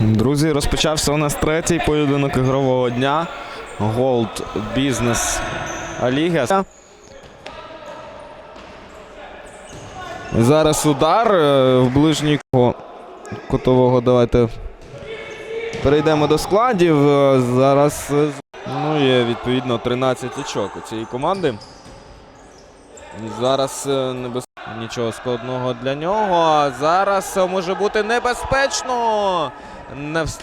Друзі, розпочався у нас третій поєдинок ігрового дня. Голд Бізнес Ліга. Зараз удар е, в ближній ко- кутового. Давайте перейдемо до складів. Е, Зараз е, ну, є відповідно 13 очок у цієї команди. Зараз е, небез... нічого складного для нього. Зараз може бути небезпечно. Не вст...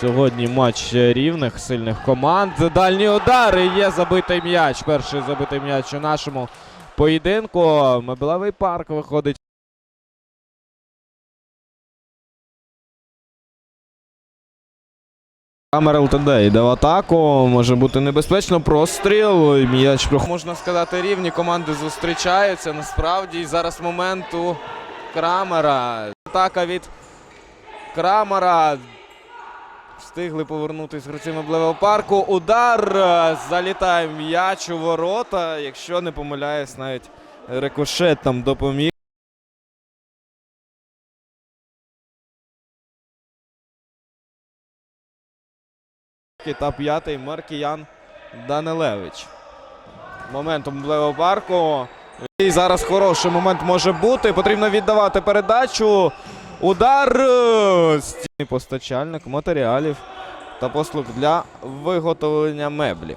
Сьогодні матч рівних сильних команд. Дальні удари. Є забитий м'яч. Перший забитий м'яч у нашому поєдинку. Меблевий парк виходить. Камера ЛТД йде в атаку. Може бути небезпечно. Простріл. М'яч Можна сказати, рівні команди зустрічаються. Насправді І зараз момент у Крамера. Атака від Крамера. Встигли повернутися гравці меблевого парку. Удар. Залітає м'яч у ворота. Якщо не помиляюсь, навіть рикошет там допоміг. Та п'ятий Маркіян Данилевич. Моментом меблевого парку. І зараз хороший момент може бути. Потрібно віддавати передачу. Удар. Стійний постачальник матеріалів та послуг для виготовлення меблів.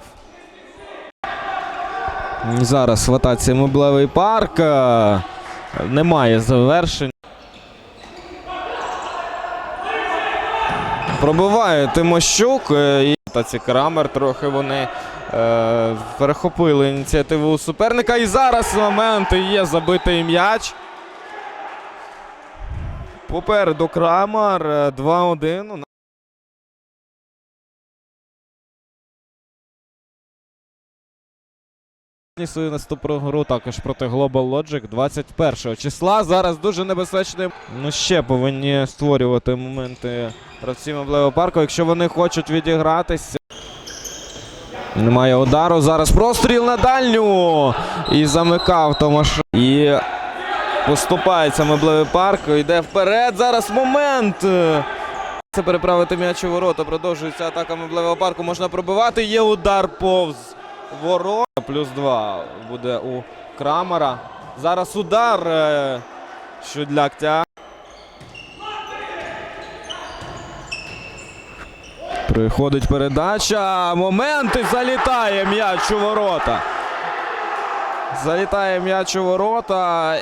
Зараз в атаці меблевий парк. Немає завершень. Пробиває Тимощук в атаці Крамер. Трохи вони е, перехопили ініціативу у суперника. І зараз момент є забитий м'яч. Попереду Крамер е, 2-1. Свою наступну гру також проти Global Logic 21 числа. Зараз дуже небезпечний. Ну ще повинні створювати моменти гравці меблевого парку, якщо вони хочуть відігратися. Немає удару. Зараз простріл на дальню. І замикав Томаш. І поступається меблевий парк. Йде вперед. Зараз момент. Це переправити м'яч у ворота. Продовжується атака меблевого парку. Можна пробивати. Є удар повз ворота. Плюс два буде у Крамера. Зараз удар. е, Щудляктя. Приходить передача. Момент і залітає м'яч у ворота. Залітає м'яч у ворота.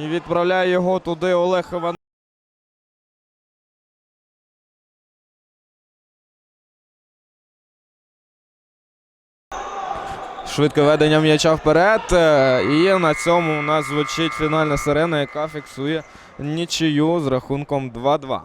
І відправляє його туди Олег Іван. Швидке ведення м'яча вперед. е, І на цьому у нас звучить фінальна сирена, яка фіксує нічию з рахунком 2-2.